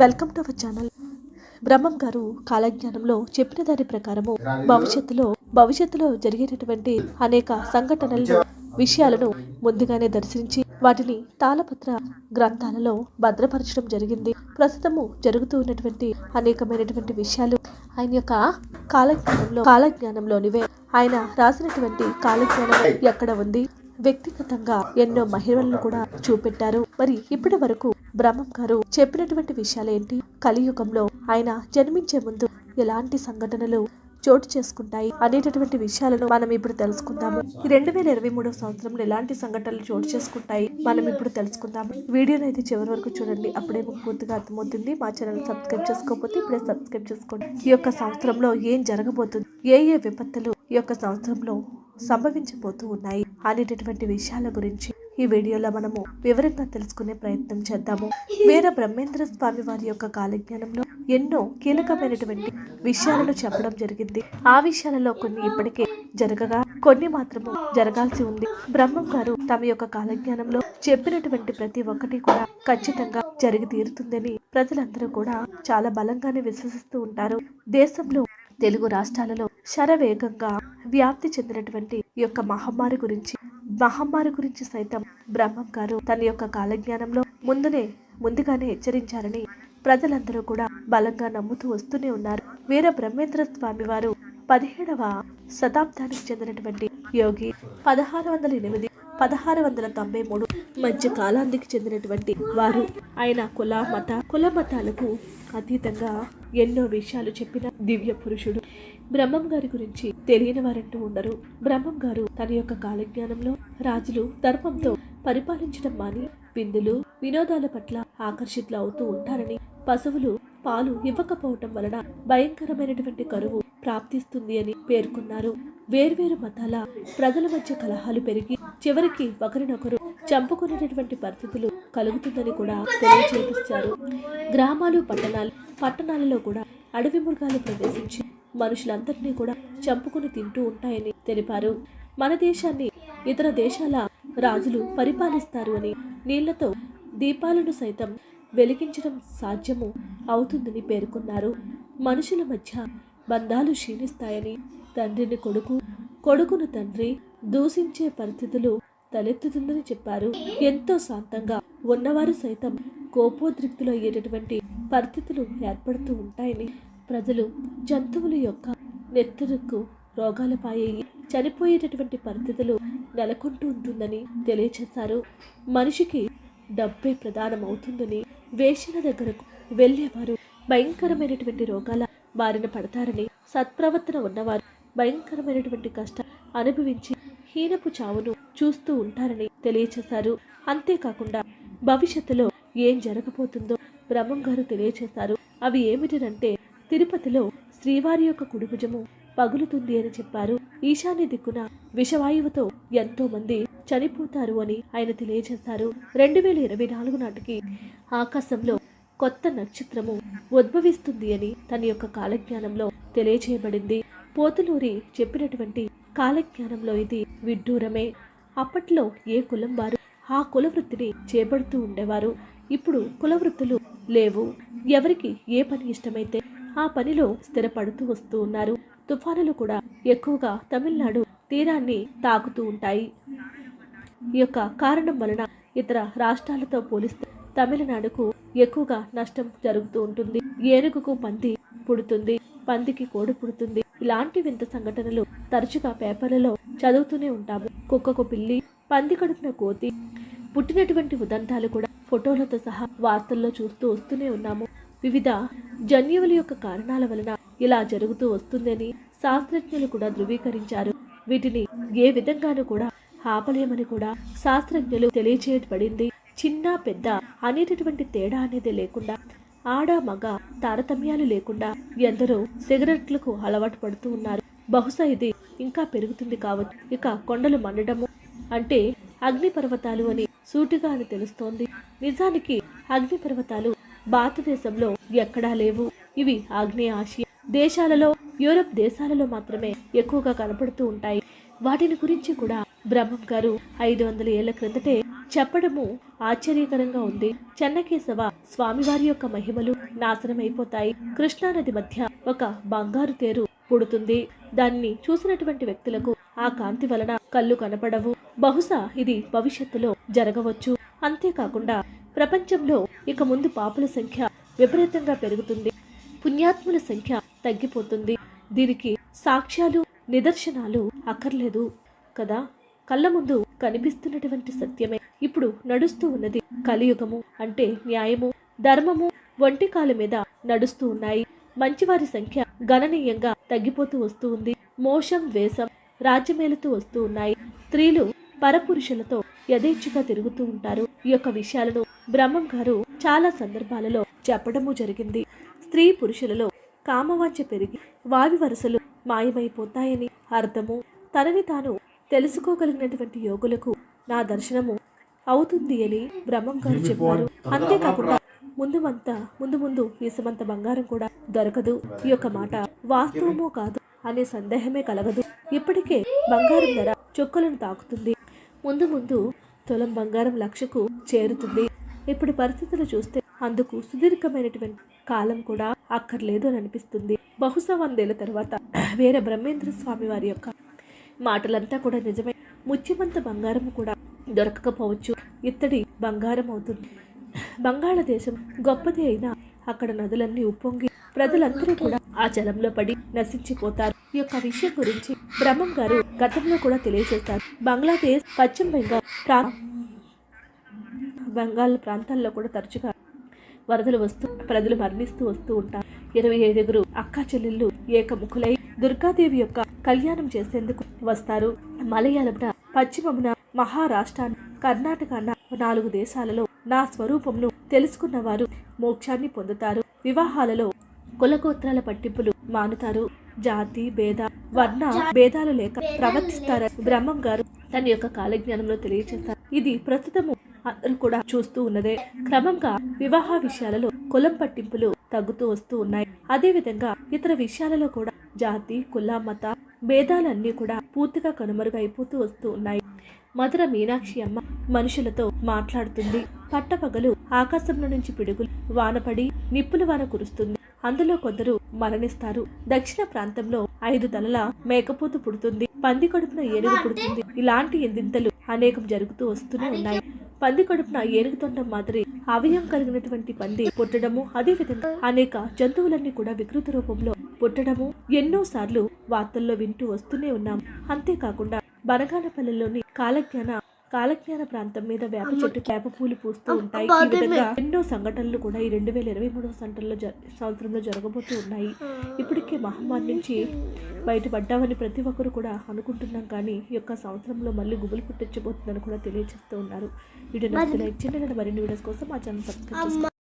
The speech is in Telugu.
Welcome to our channel. Brahmam garu కాలజ్ఞానంలో చెప్పిన దాని ప్రకారము భవిష్యత్తులో భవిష్యత్తులో జరిగేటటువంటి అనేక సంఘటనలను విషయాలను ముందుగానే దర్శించి వాటిని తాళపత్ర గ్రంథాలలో భద్రపరచడం జరిగింది. ప్రస్తుతము జరుగుతూ ఉన్నటువంటి అనేకమైనటువంటి విషయాలు ఆయన యొక్క కాలజ్ఞానంలో కాలజ్ఞానంలోనివే. ఆయన రాసినటువంటి కాలజ్ఞానం ఎక్కడ ఉంది? వ్యక్తిగతంగా ఎన్నో మహిళలను కూడా చూపెట్టారు. మరి ఇప్పటి వరకు బ్రహ్మం గారు చెప్పినటువంటి విషయాలేంటి? కలియుగంలో ఆయన జన్మించే ముందు ఎలాంటి సంఘటనలు చోటు చేసుకుంటాయి అనేటటువంటి విషయాలను మనం ఇప్పుడు తెలుసుకుందాము. ఈ రెండు వేల ఇరవై మూడవ సంవత్సరంలో ఎలాంటి సంఘటనలు చోటు చేసుకుంటాయి మనం ఇప్పుడు తెలుసుకుందాము. వీడియోని అయితే చివరి వరకు చూడండి. అప్పుడే మీకు పూర్తిగా అర్థమవుతుంది. మా ఛానల్ సబ్స్క్రైబ్ చేసుకోకపోతే ఇప్పుడే సబ్స్క్రైబ్ చేసుకోండి. ఈ యొక్క సంవత్సరంలో ఏం జరగబోతుంది? ఏ ఏ విపత్తులు ఈ యొక్క సంవత్సరంలో సంభవించబోతూ ఉన్నాయి అనేటటువంటి విషయాల గురించి ఈ వీడియోలో మనము వివరంగా తెలుసుకునే ప్రయత్నం చేద్దాము. వీర బ్రహ్మేంద్ర స్వామి వారి యొక్క కాలజ్ఞానంలో ఎన్నో కీలకమైనటువంటి విషయాలను చెప్పడం జరిగింది. ఆ విషయాలలో కొన్ని ఇప్పటికే జరగగా కొన్ని మాత్రము జరగాల్సి ఉంది. బ్రహ్మం గారు తమ యొక్క కాలజ్ఞానంలో చెప్పినటువంటి ప్రతి ఒక్కటి కూడా ఖచ్చితంగా జరిగి తీరుతుందని ప్రజలందరూ కూడా చాలా బలంగానే విశ్వసిస్తూ ఉంటారు. దేశంలో తెలుగు రాష్ట్రాలలో శరవేగంగా వ్యాప్తి చెందినటువంటి యొక్క మహమ్మారి గురించి మహమ్మారి గురించి సైతం బ్రహ్మం గారు తన యొక్క కాలజ్ఞానంలో ముందునే ముందుగానే హెచ్చరించారని ప్రజలందరూ కూడా బలంగా నమ్ముతూ వస్తూనే ఉన్నారు. వీర బ్రహ్మేంద్ర స్వామి వారు పదిహేడవ శతాబ్దానికి చెందినటువంటి యోగి పదహారు వందల ఎనిమిది పదహారు వందల తొంభై మూడు మధ్య కాలానికి చెందినటువంటి వారు. ఆయన కుల మత కుల మతాలకు అతీతంగా ఎన్నో విషయాలు చెప్పిన దివ్య పురుషుడు. బ్రహ్మం గారి గురించి తెలియని వారంటూ ఉండరు. బ్రహ్మం గారు తన యొక్క కాలజ్ఞానంలో రాజులు ధర్మంతో పరిపాలించడం మాని విందులు వినోదాల పట్ల ఆకర్షితులు అవుతూ ఉంటారని పశువులు పాలు ఇవ్వకపోవటం వలన భయంకరమైనటువంటి కరువు ప్రాప్తిస్తుంది అని పేర్కొన్నారు. వేర్వేరు మతాల ప్రజల మధ్య కలహాలు పెరిగి చివరికి ఒకరినొకరు చంపుకునేటటువంటి పరిస్థితులు కలుగుతుందని కూడా తెలియజేపించారు గ్రామాలు పట్టణాలు పట్టణాలలో కూడా అడవి మృగాలు ప్రవేశించి మనుషులందరినీ కూడా చంపుకుని తింటూ ఉంటాయని తెలిపారు. మన దేశాన్ని ఇతర దేశాల రాజులు పరిపాలిస్తారు అని నీళ్ళతో దీపాలను సైతం వెలిగించడం సాధ్యము అవుతుందని పేర్కొన్నారు. మనుషుల మధ్య బంధాలు క్షీణిస్తాయని తండ్రిని కొడుకు కొడుకును తండ్రి దూషించే పరిస్థితులు తలెత్తుతుందని చెప్పారు. ఎంతో శాంతంగా ఉన్నవారు సైతం కోపోద్రిక్తులు అయ్యేటటువంటి పరిస్థితులు ఏర్పడుతూ ఉంటాయని ప్రజలు జంతువుల యొక్క నెత్తురుకు రోగాలు పాయి చనిపోయేటటువంటి పరిస్థితులు నెలకొంటూ ఉంటుందని తెలియచేశారు. మనిషికి డబ్బే ప్రధానమవుతుందని వేషణ దగ్గరకు వెళ్ళేవారు. భయంకరమైనటువంటి రోగాల బారిన పడతారని సత్ప్రవర్తన ఉన్నవారు భయంకరమైనటువంటి కష్టం అనుభవించి హీనపు చావును చూస్తూ ఉంటారని తెలియచేశారు. అంతేకాకుండా భవిష్యత్తులో ఏం జరగబోతుందో బ్రహ్మం గారు తెలియచేశారు. అవి ఏమిటనంటే తిరుపతిలో శ్రీవారి యొక్క కుడిభుజము పగులుతుంది అని చెప్పారు. ఈశాన్య దిక్కున విషవాయువుతో ఎంతో మంది చనిపోతారు అని ఆయన తెలియజేశారు రెండు వేల ఇరవై నాలుగు నాటికి ఆకాశంలో కొత్త నక్షత్రము ఉద్భవిస్తుంది అని తన యొక్క కాలజ్ఞానంలో తెలియజేయబడింది పోతులూరి చెప్పినటువంటి కాలజ్ఞానంలో ఇది విడ్డూరమే. అప్పట్లో ఏ కులం వారు ఆ కుల వృత్తిని చేపడుతూ ఉండేవారు. ఇప్పుడు కులవృత్తులు లేవు. ఎవరికి ఏ పని ఇష్టమైతే ఆ పనిలో స్థిరపడుతూ వస్తూ ఉన్నారు. తుఫానులు కూడా ఎక్కువగా తమిళనాడు తీరాన్ని తాకుతూ ఉంటాయి. ఈ యొక్క కారణం వలన ఇతర రాష్ట్రాలతో పోలిస్తే తమిళనాడుకు ఎక్కువగా నష్టం జరుగుతూ ఉంటుంది. ఏనుగుకు పంది పుడుతుంది పందికి కోడి పుడుతుంది. ఇలాంటి వింత సంఘటనలు తరచుగా పేపర్లలో చదువుతూనే ఉంటాము. కుక్కకు పిల్లి పంది కడుపున కోతి పుట్టినటువంటి ఉదంతాలు కూడా ఫోటోలతో సహా వార్తల్లో చూస్తూ వస్తూనే ఉన్నాము. వివిధ జన్యువుల యొక్క కారణాల వలన ఇలా జరుగుతూ వస్తుందని శాస్త్రజ్ఞులు కూడా ధృవీకరించారు. వీటిని ఏ విధంగానూ కూడా ఆపలేమని కూడా శాస్త్రజ్ఞులు తెలియచేయబడింది. చిన్న పెద్ద అనేటటువంటి తేడా అనేది లేకుండా ఆడ మగ తారతమ్యాలు లేకుండా ఎందరో సిగరెట్లకు అలవాటు పడుతూ ఉన్నారు. బహుశా ఇది ఇంకా పెరుగుతుంది కావచ్చు. ఇక కొండలు మండడము అంటే అగ్నిపర్వతాలు అని సూటిగా అని తెలుస్తోంది. నిజానికి అగ్నిపర్వతాలు భారతదేశంలో ఎక్కడా లేవు. ఇవి ఆగ్నేయ ఆసియా దేశాలలో యూరప్ దేశాలలో మాత్రమే ఎక్కువగా కనపడుతూ ఉంటాయి. వాటిని గురించి కూడా బ్రహ్మం గారు ఐదు వందల ఏళ్ళ క్రిందటే చెప్పడము ఆశ్చర్యకరంగా ఉంది. చెన్నకేశవ స్వామివారి యొక్క మహిమలు నాశనమైపోతాయి. కృష్ణానది మధ్య ఒక బంగారు తేరు పుడుతుంది. దాన్ని చూసినటువంటి వ్యక్తులకు ఆ కాంతి వలన కళ్ళు కనపడవు. బహుశా ఇది భవిష్యత్తులో జరగవచ్చు. అంతేకాకుండా ప్రపంచంలో ఇక ముందు పాపుల సంఖ్య విపరీతంగా పెరుగుతుంది. పుణ్యాత్ముల సంఖ్య తగ్గిపోతుంది. దీనికి సాక్ష్యాలు నిదర్శనాలు అక్కర్లేదు కదా? కళ్ళ ముందు కనిపిస్తున్నటువంటి సత్యమే. ఇప్పుడు నడుస్తూ ఉన్నది కలియుగము అంటే న్యాయము ధర్మము వంటి కాలు మీద నడుస్తూ ఉన్నాయి. మంచివారి సంఖ్య గణనీయంగా తగ్గిపోతూ వస్తూ ఉంది. మోషం ద్వేషం రాజ్యమేలుతూ వస్తూ ఉన్నాయి. స్త్రీలు పరపురుషులతో యథేచ్ఛగా తిరుగుతూ ఉంటారు. ఈ యొక్క విషయాలను బ్రహ్మం గారు చాలా సందర్భాలలో చెప్పడము జరిగింది. స్త్రీ పురుషులలో కామవాంఛ పెరిగి వావి వరుసలు మాయమైపోతాయని అర్థము. తనని తాను తెలుసుకోగలిగినటువంటి యోగులకు నా దర్శనము అవుతుంది అని బ్రహ్మం గారు చెప్పారు. అంతేకాకుండా ముందు మంత ముందు ముందు వీసమంత బంగారం కూడా దొరకదు. ఈ యొక్క మాట వాస్తవమో కాదు అనే సందేహమే కలగదు. ఇప్పటికే బంగారం ధర చొక్కలను తాకుతుంది. ముందు ముందు తులం బంగారం లక్షకు చేరుతుంది. ఇప్పుడు పరిస్థితులు చూస్తే అందుకు సుదీర్ఘమైనటువంటి కాలం కూడా అక్కర్లేదు అని అనిపిస్తుంది. బహుశా వందేళ్ళ తర్వాత వేరే బ్రహ్మేంద్ర స్వామి వారి యొక్క మాటలంతా కూడా నిజమే. ముత్యమంత బంగారం కూడా దొరకకపోవచ్చు. ఇత్తడి బంగారం అవుతుంది. బంగాళదేశం గొప్పది అయినా అక్కడ నదులన్నీ ఉప్పొంగి ప్రజలందరూ కూడా ఆ జలంలో పడి నశించిపోతారు. ఈ యొక్క విషయం గురించి బ్రహ్మం గారు గతంలో కూడా తెలియజేశారు బంగ్లాదేశ్ పశ్చిమ బెంగాల్ ప్రా బెంగాల్ ప్రాంతాల్లో కూడా తరచుగా వరదలు వస్తూ ప్రజలు మరణిస్తూ వస్తూ ఉంటారు. ఇరవై ఐదుగురు అక్కా చెల్లెళ్ళు ఏకముఖులై దుర్గాదేవి యొక్క కళ్యాణం చేసేందుకు వస్తారు. మలయాళంన పశ్చిమమున మహారాష్ట్ర కర్ణాటక నాలుగు దేశాలలో నా స్వరూపంను తెలుసుకున్న వారు మోక్షాన్ని పొందుతారు. వివాహాలలో కులగోత్రాల పట్టింపులు మానుతారు. జాతి భేద వర్ణ భేదాలు లేక ప్రవర్తిస్తారని బ్రహ్మం గారు తన యొక్క కాలజ్ఞానంలో తెలియజేస్తారు ఇది ప్రస్తుతము అందరూ కూడా చూస్తూ ఉన్నదే. క్రమంగా వివాహ విషయాలలో కులం పట్టింపులు తగ్గుతూ వస్తూ ఉన్నాయి. అదే విధంగా ఇతర విషయాలలో కూడా జాతి కుల మత భేదాలన్నీ కూడా పూర్తిగా కనుమరుగైపోతూ వస్తూ ఉన్నాయి. మధుర మీనాక్షి అమ్మ మనుషులతో మాట్లాడుతుంది. పట్టపగలు ఆకాశంలో నుంచి పిడుగులు వానపడి నిప్పుల వాన కురుస్తుంది. అందులో కొందరు మరణిస్తారు. దక్షిణ ప్రాంతంలో ఐదు తలల మేకపోతు పుడుతుంది. పంది కడుపున ఏనుగు పుడుతుంది. ఇలాంటి ఎందింతలు అనేకం జరుగుతూ వస్తూనే ఉన్నాయి. పంది కడుపున ఏనుగు తొండం మాదిరి అవయం కలిగినటువంటి పంది పుట్టడము అదే విధంగా అనేక జంతువులన్నీ కూడా వికృత రూపంలో పుట్టడము ఎన్నో సార్లు వార్తల్లో వింటూ వస్తూనే ఉన్నాం. అంతేకాకుండా బనగానపల్లెలోని కాలజ్ఞాన కాలజ్ఞాన ప్రాంతం మీద వేప చెట్టు వేప పూలు పూస్తూ ఉంటాయి. ఈ విధంగా ఎన్నో సంఘటనలు కూడా ఈ రెండు వేల ఇరవై మూడవ సంవత్సరంలో సంవత్సరంలో జరగబోతూ ఉన్నాయి. ఇప్పటికే మహమ్మారి నుంచి బయటపడ్డామని ప్రతి ఒక్కరు కూడా అనుకుంటున్నాం కానీ ఈ యొక్క సంవత్సరంలో మళ్ళీ గుబులు పుట్టించబోతుందని కూడా తెలియజేస్తూ ఉన్నారు. వీడియో నచ్చితే లైక్ చేయండి ఇలాంటి మరిన్ని వీడియోస్ కోసం మా ఛానల్ సబ్స్క్రైబ్ చేసుకోండి.